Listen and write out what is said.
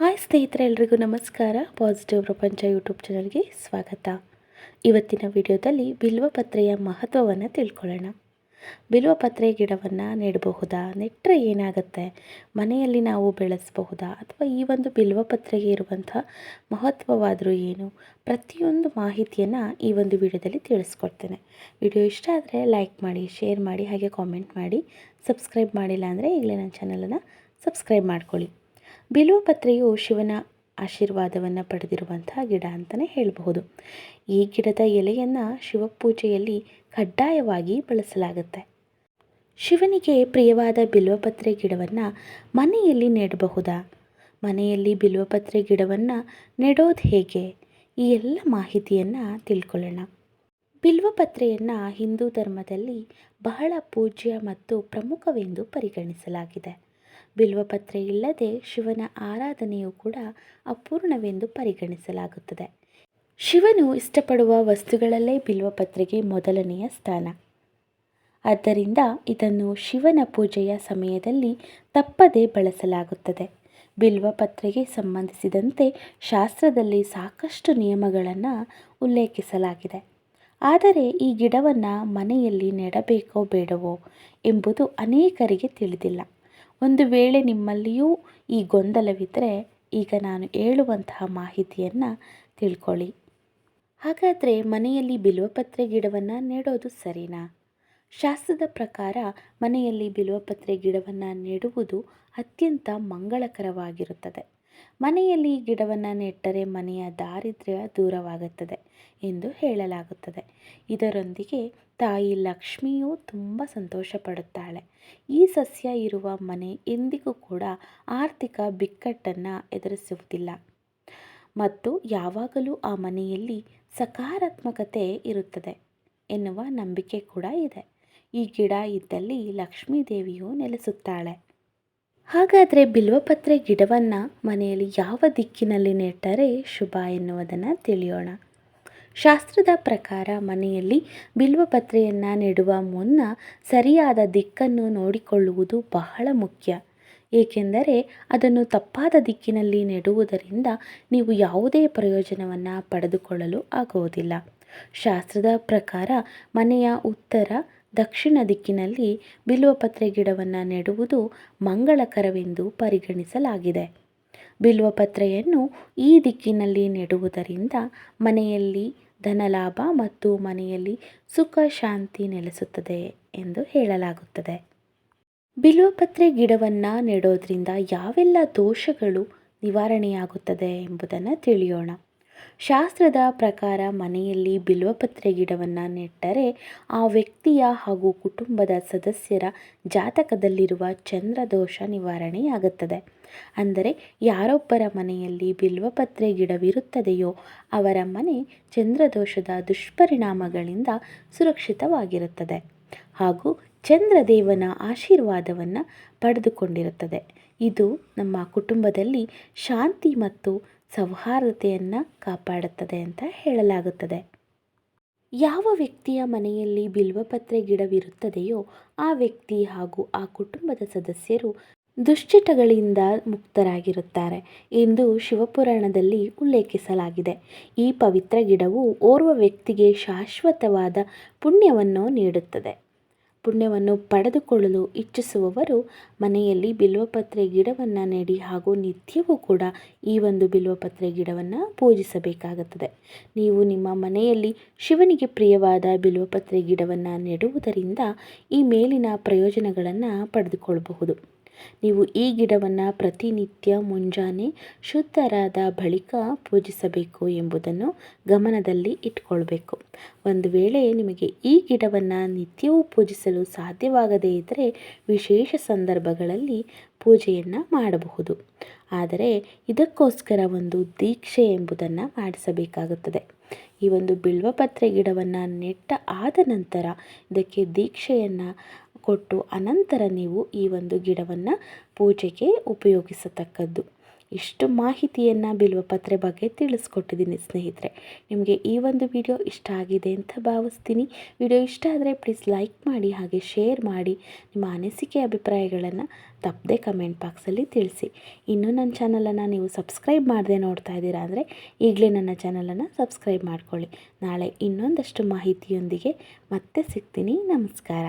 Hi ಸ್ನೇಹಿತರೆ, ಎಲ್ರಿಗೂ ನಮಸ್ಕಾರ. ಪಾಸಿಟಿವ್ ಪ್ರಪಂಚ ಯೂಟ್ಯೂಬ್ ಚಾನಲ್ಗೆ ಸ್ವಾಗತ. ಇವತ್ತಿನ ವಿಡಿಯೋದಲ್ಲಿ ಬಿಲ್ವಪತ್ರೆಯ ಮಹತ್ವವನ್ನು ತಿಳ್ಕೊಳ್ಳೋಣ. ಬಿಲ್ವಪತ್ರೆ ಗಿಡವನ್ನು ನೆಡಬಹುದಾ? ನೆಟ್ಟರೆ ಏನಾಗುತ್ತೆ? ಮನೆಯಲ್ಲಿ ನಾವು ಬೆಳೆಸಬಹುದಾ? ಅಥವಾ ಈ ಒಂದು ಬಿಲ್ವಪತ್ರೆಗೆ ಇರುವಂಥ ಮಹತ್ವವಾದರೂ ಏನು? ಪ್ರತಿಯೊಂದು ಮಾಹಿತಿಯನ್ನು ಈ ಒಂದು ವಿಡಿಯೋದಲ್ಲಿ ತಿಳಿಸ್ಕೊಡ್ತೇನೆ. ವಿಡಿಯೋ ಇಷ್ಟ ಆದರೆ ಲೈಕ್ ಮಾಡಿ ಶೇರ್ ಮಾಡಿ, ಹಾಗೆ ಕಾಮೆಂಟ್ ಮಾಡಿ ಸಬ್ಸ್ಕ್ರೈಬ್ ಮಾಡಿಲ್ಲ ಅಂದರೆ ಈಗಲೇ ನನ್ನ ಚಾನಲನ್ನು ಸಬ್ಸ್ಕ್ರೈಬ್ ಮಾಡ್ಕೊಳ್ಳಿ. ಬಿಲ್ವಪತ್ರೆಯು ಶಿವನ ಆಶೀರ್ವಾದವನ್ನು ಪಡೆದಿರುವಂತಹ ಗಿಡ ಅಂತಲೇ ಹೇಳಬಹುದು. ಈ ಗಿಡದ ಎಲೆಯನ್ನು ಶಿವಪೂಜೆಯಲ್ಲಿ ಕಡ್ಡಾಯವಾಗಿ ಬಳಸಲಾಗುತ್ತೆ. ಶಿವನಿಗೆ ಪ್ರಿಯವಾದ ಬಿಲ್ವಪತ್ರೆ ಗಿಡವನ್ನು ಮನೆಯಲ್ಲಿ ನೆಡಬಹುದಾ? ಮನೆಯಲ್ಲಿ ಬಿಲ್ವಪತ್ರೆ ಗಿಡವನ್ನು ನೆಡೋದು ಹೇಗೆ? ಈ ಎಲ್ಲ ಮಾಹಿತಿಯನ್ನು ತಿಳ್ಕೊಳ್ಳೋಣ. ಬಿಲ್ವಪತ್ರೆಯನ್ನು ಹಿಂದೂ ಧರ್ಮದಲ್ಲಿ ಬಹಳ ಪೂಜ್ಯ ಮತ್ತು ಪ್ರಮುಖವೆಂದು ಪರಿಗಣಿಸಲಾಗಿದೆ. ಬಿಲ್ವಪತ್ರೆ ಇಲ್ಲದೆ ಶಿವನ ಆರಾಧನೆಯು ಕೂಡ ಅಪೂರ್ಣವೆಂದು ಪರಿಗಣಿಸಲಾಗುತ್ತದೆ. ಶಿವನು ಇಷ್ಟಪಡುವ ವಸ್ತುಗಳಲ್ಲೇ ಬಿಲ್ವಪತ್ರೆಗೆ ಮೊದಲನೆಯ ಸ್ಥಾನ. ಆದ್ದರಿಂದ ಇದನ್ನು ಶಿವನ ಪೂಜೆಯ ಸಮಯದಲ್ಲಿ ತಪ್ಪದೇ ಬಳಸಲಾಗುತ್ತದೆ. ಬಿಲ್ವಪತ್ರೆಗೆ ಸಂಬಂಧಿಸಿದಂತೆ ಶಾಸ್ತ್ರದಲ್ಲಿ ಸಾಕಷ್ಟು ನಿಯಮಗಳನ್ನು ಉಲ್ಲೇಖಿಸಲಾಗಿದೆ. ಆದರೆ ಈ ಗಿಡವನ್ನು ಮನೆಯಲ್ಲಿ ನೆಡಬೇಕೋ ಬೇಡವೋ ಎಂಬುದು ಅನೇಕರಿಗೆ ತಿಳಿದಿಲ್ಲ. ಒಂದು ವೇಳೆ ನಿಮ್ಮಲ್ಲಿಯೂ ಈ ಗೊಂದಲವಿದ್ದರೆ ಈಗ ನಾನು ಹೇಳುವಂತಹ ಮಾಹಿತಿಯನ್ನು ತಿಳ್ಕೊಳ್ಳಿ. ಹಾಗಾದರೆ ಮನೆಯಲ್ಲಿ ಬಿಲ್ವಪತ್ರೆ ಗಿಡವನ್ನು ನೆಡೋದು ಸರಿನಾ? ಶಾಸ್ತ್ರದ ಪ್ರಕಾರ ಮನೆಯಲ್ಲಿ ಬಿಲ್ವಪತ್ರೆ ಗಿಡವನ್ನು ನೆಡುವುದು ಅತ್ಯಂತ ಮಂಗಳಕರವಾಗಿರುತ್ತದೆ. ಮನೆಯಲ್ಲಿ ಗಿಡವನ್ನು ನೆಟ್ಟರೆ ಮನೆಯ ದಾರಿದ್ರ್ಯ ದೂರವಾಗುತ್ತದೆ ಎಂದು ಹೇಳಲಾಗುತ್ತದೆ. ಇದರೊಂದಿಗೆ ತಾಯಿ ಲಕ್ಷ್ಮಿಯೂ ತುಂಬ ಸಂತೋಷ ಪಡುತ್ತಾಳೆ ಈ ಸಸ್ಯ ಇರುವ ಮನೆ ಎಂದಿಗೂ ಕೂಡ ಆರ್ಥಿಕ ಬಿಕ್ಕಟ್ಟನ್ನು ಎದುರಿಸುವುದಿಲ್ಲ. ಮತ್ತು ಯಾವಾಗಲೂ ಆ ಮನೆಯಲ್ಲಿ ಸಕಾರಾತ್ಮಕತೆ ಇರುತ್ತದೆ ಎನ್ನುವ ನಂಬಿಕೆ ಕೂಡ ಇದೆ. ಈ ಗಿಡ ಇದ್ದಲ್ಲಿ ಲಕ್ಷ್ಮೀ ದೇವಿಯು ನೆಲೆಸುತ್ತಾಳೆ. ಹಾಗಾದರೆ ಬಿಲ್ವಪತ್ರೆ ಗಿಡವನ್ನು ಮನೆಯಲ್ಲಿ ಯಾವ ದಿಕ್ಕಿನಲ್ಲಿ ನೆಟ್ಟರೆ ಶುಭ ಎನ್ನುವುದನ್ನು ತಿಳಿಯೋಣ. ಶಾಸ್ತ್ರದ ಪ್ರಕಾರ ಮನೆಯಲ್ಲಿ ಬಿಲ್ವಪತ್ರೆಯನ್ನು ನೆಡುವ ಮುನ್ನ ಸರಿಯಾದ ದಿಕ್ಕನ್ನು ನೋಡಿಕೊಳ್ಳುವುದು ಬಹಳ ಮುಖ್ಯ. ಏಕೆಂದರೆ ಅದನ್ನು ತಪ್ಪಾದ ದಿಕ್ಕಿನಲ್ಲಿ ನೆಡುವುದರಿಂದ ನೀವು ಯಾವುದೇ ಪ್ರಯೋಜನವನ್ನು ಪಡೆದುಕೊಳ್ಳಲು ಆಗುವುದಿಲ್ಲ. ಶಾಸ್ತ್ರದ ಪ್ರಕಾರ ಮನೆಯ ಉತ್ತರ ದಕ್ಷಿಣ ದಿಕ್ಕಿನಲ್ಲಿ ಬಿಲ್ವಪತ್ರೆ ಗಿಡವನ್ನು ನೆಡುವುದು ಮಂಗಳಕರವೆಂದು ಪರಿಗಣಿಸಲಾಗಿದೆ. ಬಿಲ್ವಪತ್ರೆಯನ್ನು ಈ ದಿಕ್ಕಿನಲ್ಲಿ ನೆಡುವುದರಿಂದ ಮನೆಯಲ್ಲಿ ಧನಲಾಭ ಮತ್ತು ಮನೆಯಲ್ಲಿ ಸುಖ ಶಾಂತಿ ನೆಲೆಸುತ್ತದೆ ಎಂದು ಹೇಳಲಾಗುತ್ತದೆ. ಬಿಲ್ವಪತ್ರೆ ಗಿಡವನ್ನು ನೆಡೋದ್ರಿಂದ ಯಾವೆಲ್ಲ ದೋಷಗಳು ನಿವಾರಣೆಯಾಗುತ್ತದೆ ಎಂಬುದನ್ನು ತಿಳಿಯೋಣ. ಶಾಸ್ತ್ರದ ಪ್ರಕಾರ ಮನೆಯಲ್ಲಿ ಬಿಲ್ವಪತ್ರೆ ಗಿಡವನ್ನು ನೆಟ್ಟರೆ ಆ ವ್ಯಕ್ತಿಯ ಹಾಗೂ ಕುಟುಂಬದ ಸದಸ್ಯರ ಜಾತಕದಲ್ಲಿರುವ ಚಂದ್ರದೋಷ ನಿವಾರಣೆಯಾಗುತ್ತದೆ. ಅಂದರೆ ಯಾರೊಬ್ಬರ ಮನೆಯಲ್ಲಿ ಬಿಲ್ವಪತ್ರೆ ಗಿಡವಿರುತ್ತದೆಯೋ ಅವರ ಮನೆ ಚಂದ್ರದೋಷದ ದುಷ್ಪರಿಣಾಮಗಳಿಂದ ಸುರಕ್ಷಿತವಾಗಿರುತ್ತದೆ ಹಾಗೂ ಚಂದ್ರದೇವನ ಆಶೀರ್ವಾದವನ್ನು ಪಡೆದುಕೊಂಡಿರುತ್ತದೆ. ಇದು ನಮ್ಮ ಕುಟುಂಬದಲ್ಲಿ ಶಾಂತಿ ಮತ್ತು ಸೌಹಾರ್ದತೆಯನ್ನು ಕಾಪಾಡುತ್ತದೆ ಅಂತ ಹೇಳಲಾಗುತ್ತದೆ. ಯಾವ ವ್ಯಕ್ತಿಯ ಮನೆಯಲ್ಲಿ ಬಿಲ್ವಪತ್ರೆ ಗಿಡವಿರುತ್ತದೆಯೋ ಆ ವ್ಯಕ್ತಿ ಹಾಗೂ ಆ ಕುಟುಂಬದ ಸದಸ್ಯರು ದುಶ್ಚಟಗಳಿಂದ ಮುಕ್ತರಾಗಿರುತ್ತಾರೆ ಎಂದು ಶಿವಪುರಾಣದಲ್ಲಿ ಉಲ್ಲೇಖಿಸಲಾಗಿದೆ. ಈ ಪವಿತ್ರ ಗಿಡವು ಓರ್ವ ವ್ಯಕ್ತಿಗೆ ಶಾಶ್ವತವಾದ ಪುಣ್ಯವನ್ನು ನೀಡುತ್ತದೆ. ಪುಣ್ಯವನ್ನು ಪಡೆದುಕೊಳ್ಳಲು ಇಚ್ಛಿಸುವವರು ಮನೆಯಲ್ಲಿ ಬಿಲ್ವಪತ್ರೆ ಗಿಡವನ್ನು ನೆಡಿ ಹಾಗೂ ನಿತ್ಯವೂ ಕೂಡ ಈ ಒಂದು ಬಿಲ್ವಪತ್ರೆ ಗಿಡವನ್ನು ಪೂಜಿಸಬೇಕಾಗುತ್ತದೆ. ನೀವು ನಿಮ್ಮ ಮನೆಯಲ್ಲಿ ಶಿವನಿಗೆ ಪ್ರಿಯವಾದ ಬಿಲ್ವಪತ್ರೆ ಗಿಡವನ್ನು ನೆಡುವುದರಿಂದ ಈ ಮೇಲಿನ ಪ್ರಯೋಜನಗಳನ್ನು ಪಡೆದುಕೊಳ್ಳಬಹುದು ನೀವು ಈ ಗಿಡವನ್ನು ಪ್ರತಿನಿತ್ಯ ಮುಂಜಾನೆ ಶುದ್ಧರಾದ ಬಳಿಕ ಪೂಜಿಸಬೇಕು ಎಂಬುದನ್ನು ಗಮನದಲ್ಲಿ ಇಟ್ಕೊಳ್ಬೇಕು. ಒಂದು ವೇಳೆ ನಿಮಗೆ ಈ ಗಿಡವನ್ನು ನಿತ್ಯವೂ ಪೂಜಿಸಲು ಸಾಧ್ಯವಾಗದೇ ಇದ್ದರೆ ವಿಶೇಷ ಸಂದರ್ಭಗಳಲ್ಲಿ ಪೂಜೆಯನ್ನು ಮಾಡಬಹುದು. ಆದರೆ ಇದಕ್ಕೋಸ್ಕರ ಒಂದು ದೀಕ್ಷೆ ಎಂಬುದನ್ನು ಮಾಡಿಸಬೇಕಾಗುತ್ತದೆ. ಈ ಒಂದು ಬಿಲ್ವಪತ್ರೆ ಗಿಡವನ್ನು ನೆಟ್ಟ ಆದ ನಂತರ ಇದಕ್ಕೆ ದೀಕ್ಷೆಯನ್ನು ಕೊಟ್ಟು ಅನಂತರ ನೀವು ಈ ಒಂದು ಗಿಡವನ್ನು ಪೂಜೆಗೆ ಉಪಯೋಗಿಸತಕ್ಕದ್ದು. ಇಷ್ಟು ಮಾಹಿತಿಯನ್ನು ಬಿಲ್ವಪತ್ರೆ ಬಗ್ಗೆ ತಿಳಿಸ್ಕೊಟ್ಟಿದ್ದೀನಿ ಸ್ನೇಹಿತರೆ. ನಿಮಗೆ ಈ ಒಂದು ವಿಡಿಯೋ ಇಷ್ಟ ಆಗಿದೆ ಅಂತ ಭಾವಿಸ್ತೀನಿ. ವಿಡಿಯೋ ಇಷ್ಟ ಆದರೆ ಪ್ಲೀಸ್ ಲೈಕ್ ಮಾಡಿ, ಹಾಗೆ ಶೇರ್ ಮಾಡಿ, ನಿಮ್ಮ ಅನಿಸಿಕೆ ಅಭಿಪ್ರಾಯಗಳನ್ನು ತಪ್ಪದೆ ಕಮೆಂಟ್ ಬಾಕ್ಸಲ್ಲಿ ತಿಳಿಸಿ. ಇನ್ನೂ ನನ್ನ ಚಾನಲನ್ನು ನೀವು ಸಬ್ಸ್ಕ್ರೈಬ್ ಮಾಡದೆ ನೋಡ್ತಾ ಇದ್ದೀರಾ ಅಂದರೆ ಈಗಲೇ ನನ್ನ ಚಾನಲನ್ನು ಸಬ್ಸ್ಕ್ರೈಬ್ ಮಾಡ್ಕೊಳ್ಳಿ. ನಾಳೆ ಇನ್ನೊಂದಷ್ಟು ಮಾಹಿತಿಯೊಂದಿಗೆ ಮತ್ತೆ ಸಿಗ್ತೀನಿ. ನಮಸ್ಕಾರ.